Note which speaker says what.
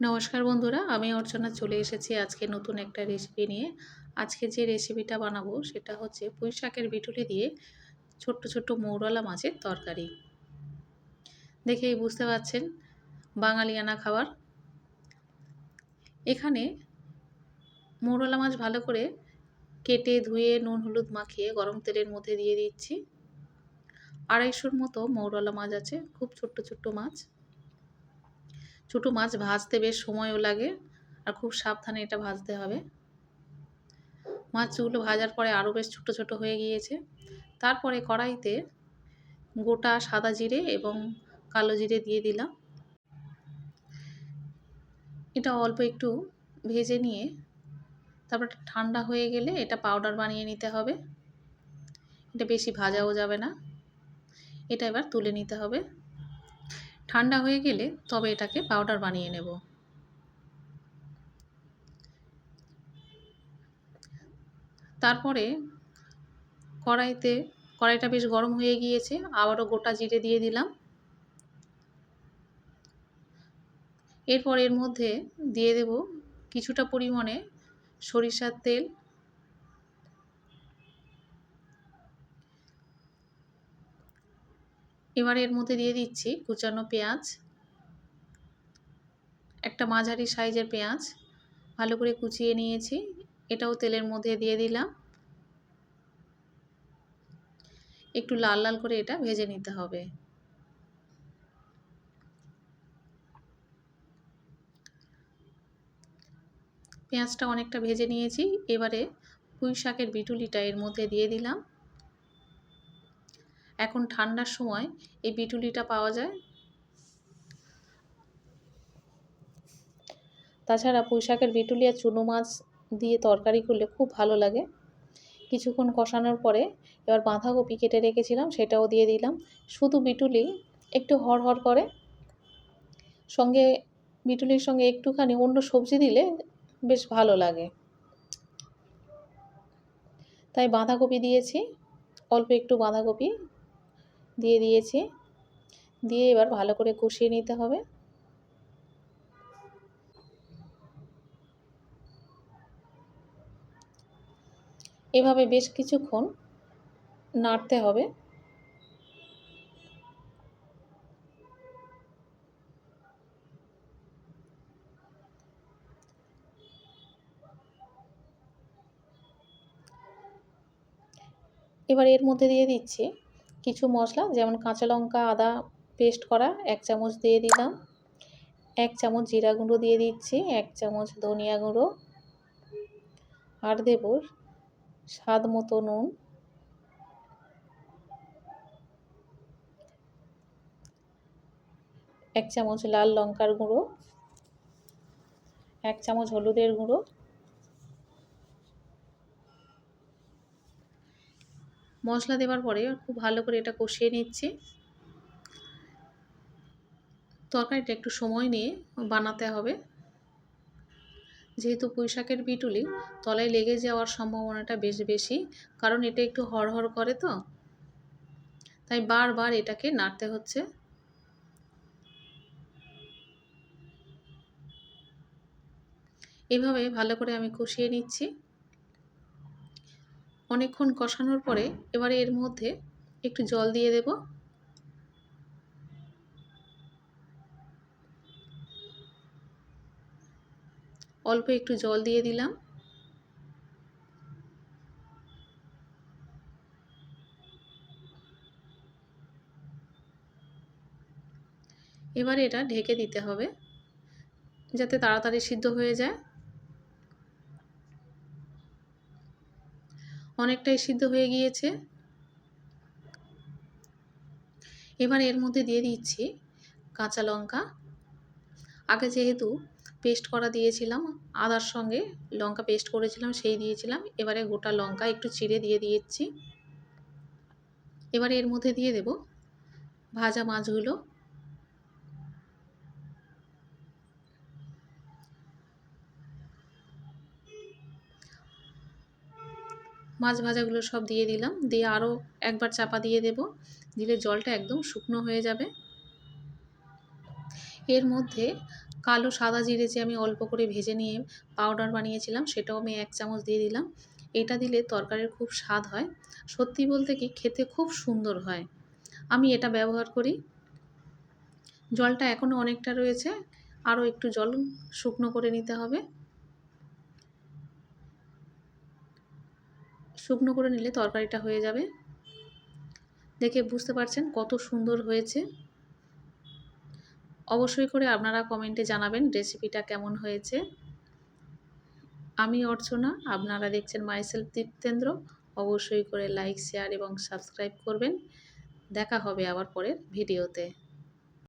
Speaker 1: নমস্কার বন্ধুরা, আমি অর্চনা চলে এসেছি আজকে নতুন একটা রেসিপি নিয়ে। আজকে যে রেসিপিটা বানাবো সেটা হচ্ছে পুঁই শাকের বিটুলি দিয়ে ছোট্ট ছোট্ট মৌরলা মাছের তরকারি। দেখেই বুঝতে পারছেন বাঙালিয়ানা খাবার। এখানে মৌরলা মাছ ভালো করে কেটে, ধুয়ে, নুন, হলুদ মাখিয়ে গরম তেলের মধ্যে দিয়ে দিচ্ছি। আড়াইশোর মতো মৌরলা মাছ আছে, খুব ছোট্ট ছোট্ট মাছ। ছোটো মাছ ভাজতে বেশ সময়ও লাগে আর খুব সাবধানে এটা ভাজতে হবে। মাছগুলো ভাজার পরে আরও বেশ ছোটো ছোটো হয়ে গিয়েছে। তারপরে কড়াইতে গোটা সাদা জিরে এবং কালো জিরে দিয়ে দিলাম। এটা অল্প একটু ভেজে নিয়ে তারপর ঠান্ডা হয়ে গেলে এটা পাউডার বানিয়ে নিতে হবে। এটা বেশি ভাজাও যাবে না। এটা এবার তুলে নিতে হবে। ঠান্ডা হয়ে গেলে তবে এটাকে পাউডার বানিয়ে নেব। তারপরে কড়াইতে, কড়াইটা বেশ গরম হয়ে গিয়েছে, আবারও গোটা জিরে দিয়ে দিলাম। এরপর এর মধ্যে দিয়ে দেব কিছুটা পরিমাণে সরিষার তেল এবার এর মধ্যে দিয়ে দিচ্ছি কুচানো পেঁয়াজ, একটা মাঝারি সাইজের পেঁয়াজ, ভালো করে কুচিয়ে নিয়েছি, এটাও তেলের মধ্যে দিয়ে দিলাম। একটু লাল লাল করে এটা ভেজে নিতে হবে। পেঁয়াজটা অনেকটা ভেজে নিয়েছি, এবারে পুঁই শাকের বিটুলিটা এর মধ্যে দিয়ে দিলাম। এখন ঠান্ডার সময় এই বিটুলিটা পাওয়া যায়। তাছাড়া পুঁই শাকের বিটুলি আর চুনো মাছ দিয়ে তরকারি করলে খুব ভালো লাগে। কিছুক্ষণ কষানোর পরে এবার বাঁধাকপি কেটে রেখেছিলাম, সেটাও দিয়ে দিলাম। শুধু বিটুলি একটু হড়হড় করে, সঙ্গে বিটুলির সঙ্গে একটুখানি অন্য সবজি দিলে বেশ ভালো লাগে। তাই বাঁধাকপি দিয়েছি, অল্প একটু বাঁধাকপি। দিয়ে দিয়েছি। দিয়ে এবার ভালো করে কষিয়ে নিতে হবে। এভাবে বেশ কিছুক্ষণ নাড়তে হবে। এবার এর মধ্যে দিয়ে দিচ্ছি কিছু মশলা, যেমন কাঁচা লঙ্কা, আদা পেস্ট করা, এক চামচ দিয়ে দিলাম। এক চামচ জিরা গুঁড়ো দিয়ে দিচ্ছি, এক চামচ ধনিয়া গুঁড়ো, আর দেব স্বাদ মতো নুন। এক চামচ লাল লঙ্কার গুঁড়ো, এক চামচ হলুদের গুঁড়ো মশলা দেওয়ার পরে খুব ভালো করে এটা কষিয়ে নিচ্ছি। তরকারিটা একটু সময় নিয়ে বানাতে হবে। যেহেতু পুঁইশাকের বিটুলি তলায় লেগে যাওয়ার সম্ভাবনাটা বেশ বেশি, কারণ এটা একটু হড়হড় করে তো। তাই বারবার এটাকে নাড়তে হচ্ছে। এভাবে ভালো করে আমি কষিয়ে নিচ্ছি। অনেকক্ষণ কষানোর পরে এবারে এর মধ্যে একটু জল দিয়ে দেব। অল্প একটু জল দিয়ে দিলাম। এবারে এটা ঢেকে দিতে হবে যাতে তাড়াতাড়ি সিদ্ধ হয়ে যায়। অনেকটাই সিদ্ধ হয়ে গিয়েছে। এবার এর মধ্যে দিয়ে দিচ্ছি কাঁচা লঙ্কা। আগে যেহেতু পেস্ট করা দিয়েছিলাম, আদার সঙ্গে লঙ্কা পেস্ট করেছিলাম, সেই দিয়েছিলাম। এবারে গোটা লঙ্কা একটু চিড়ে দিয়ে দিয়েছি। এবারে এর মধ্যে দিয়ে দেব ভাজা মাছগুলো। মাছ ভাজাগুলো সব দিয়ে দিলাম। দিয়ে আরও একবার চাপা দিয়ে দেব। দিলে জলটা একদম শুকনো হয়ে যাবে। এর মধ্যে কালো সাদা জিরে যে আমি অল্প করে ভেজে নিয়ে পাউডার বানিয়েছিলাম, সেটাও আমি এক চামচ দিয়ে দিলাম। এটা দিলে তরকারির খুব স্বাদ হয়। সত্যি বলতে কি, খেতে খুব সুন্দর হয়। আমি এটা ব্যবহার করি। জলটা এখনও অনেকটা রয়েছে। আরও একটু জল শুকনো করে নিতে হবে। শুকনো করে নিলে তরকারিটা হয়ে যাবে। দেখে বুঝতে পারছেন কত সুন্দর হয়েছে। অবশ্যই করে আপনারা কমেন্টে জানাবেন রেসিপিটা কেমন হয়েছে। আমি অর্চনা, আপনারা দেখছেন মাইসেলফ দীপ্তেন্দ্র। অবশ্যই করে লাইক শেয়ার এবং সাবস্ক্রাইব করবেন। দেখা হবে আবার পরের ভিডিওতে